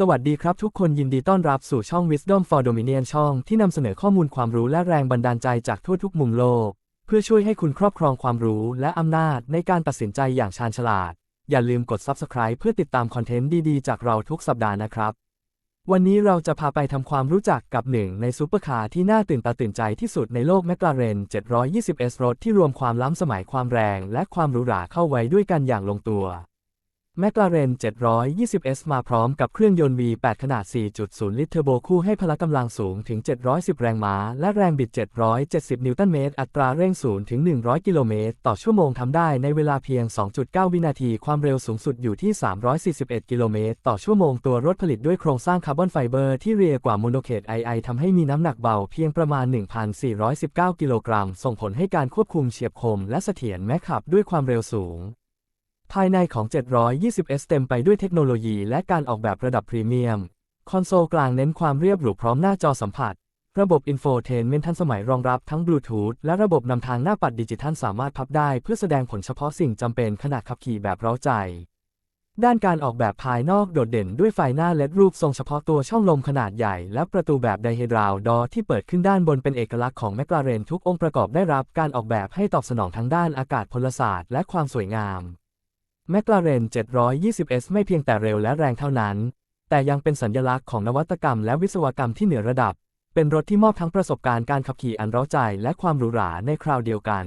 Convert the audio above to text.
สวัสดีครับทุกคนยินดีต้อนรับสู่ช่อง Wisdom for Dominion ช่องที่นำเสนอข้อมูลความรู้และแรงบันดาลใจจากทั่วทุกมุมโลก เพื่อช่วยให้คุณครอบครองความรู้และอำนาจในการตัดสินใจอย่างชาญฉลาด อย่าลืมกด Subscribe เพื่อติดตามคอนเทนต์ดีๆ จากเราทุกสัปดาห์นะครับ วันนี้เราจะพาไปทำความรู้จักกับหนึ่งในซูเปอร์คาร์ที่น่าตื่นตาตื่นใจที่สุดในโลก McLaren 720S รถที่รวมความล้ำสมัยความแรง และความหรูหราเข้าไว้ด้วยกันอย่างลงตัว McLaren 720S มาพร้อมกับเครื่องยนต์ V8 ขนาด 4.0 ลิตรเทอร์โบคู่ให้พละกำลังสูงถึง 710 แรงม้า และแรงบิด 770 นิวตันเมตร อัตราเร่ง 0 ถึง 100 กิโลเมตร ต่อชั่วโมงทำได้ในเวลาเพียง 2.9 วินาที ความเร็วสูงสุดอยู่ที่ 341 กิโลเมตร ต่อชั่วโมง ตัวรถผลิตด้วยโครงสร้างคาร์บอนไฟเบอร์ที่เรียกว่าโมโนเคด II ทำให้มีน้ำหนักเบาเพียงประมาณ 1,419 กิโลกรัม ส่งผลให้การควบคุมเฉียบคมและเสถียรแม้ขับด้วยความเร็วสูง ภายในของ 720S เต็มไปด้วยเทคโนโลยีและการออกแบบระดับพรีเมียม คอนโซลกลางเน้นความเรียบหรูพร้อมหน้าจอสัมผัส ระบบอินโฟเทนเมนทันสมัยรองรับทั้งบลูทูธและระบบนำทางหน้าปัดดิจิทัลสามารถพับได้เพื่อแสดงผลเฉพาะสิ่งจำเป็นขณะขับขี่แบบเร้าใจ ด้านการออกแบบภายนอกโดดเด่นด้วยไฟหน้าเลดรูปทรงเฉพาะตัวช่องลมขนาดใหญ่ และประตูแบบไดเฮดราวดอที่เปิดขึ้นด้านบนเป็นเอกลักษณ์ของแมคลาเรนทุกองค์ประกอบได้รับการออกแบบให้ตอบสนองทั้งด้านอากาศพลศาสตร์และความสวยงาม แมคลาเรน 720S ไม่เพียงแต่เร็วและแรงเท่านั้น แต่ยังเป็นสัญลักษณ์ของนวัตกรรมและวิศวกรรมที่เหนือระดับ เป็นรถที่มอบทั้งประสบการณ์การขับขี่อันเร้าใจและความหรูหราในคราวเดียวกัน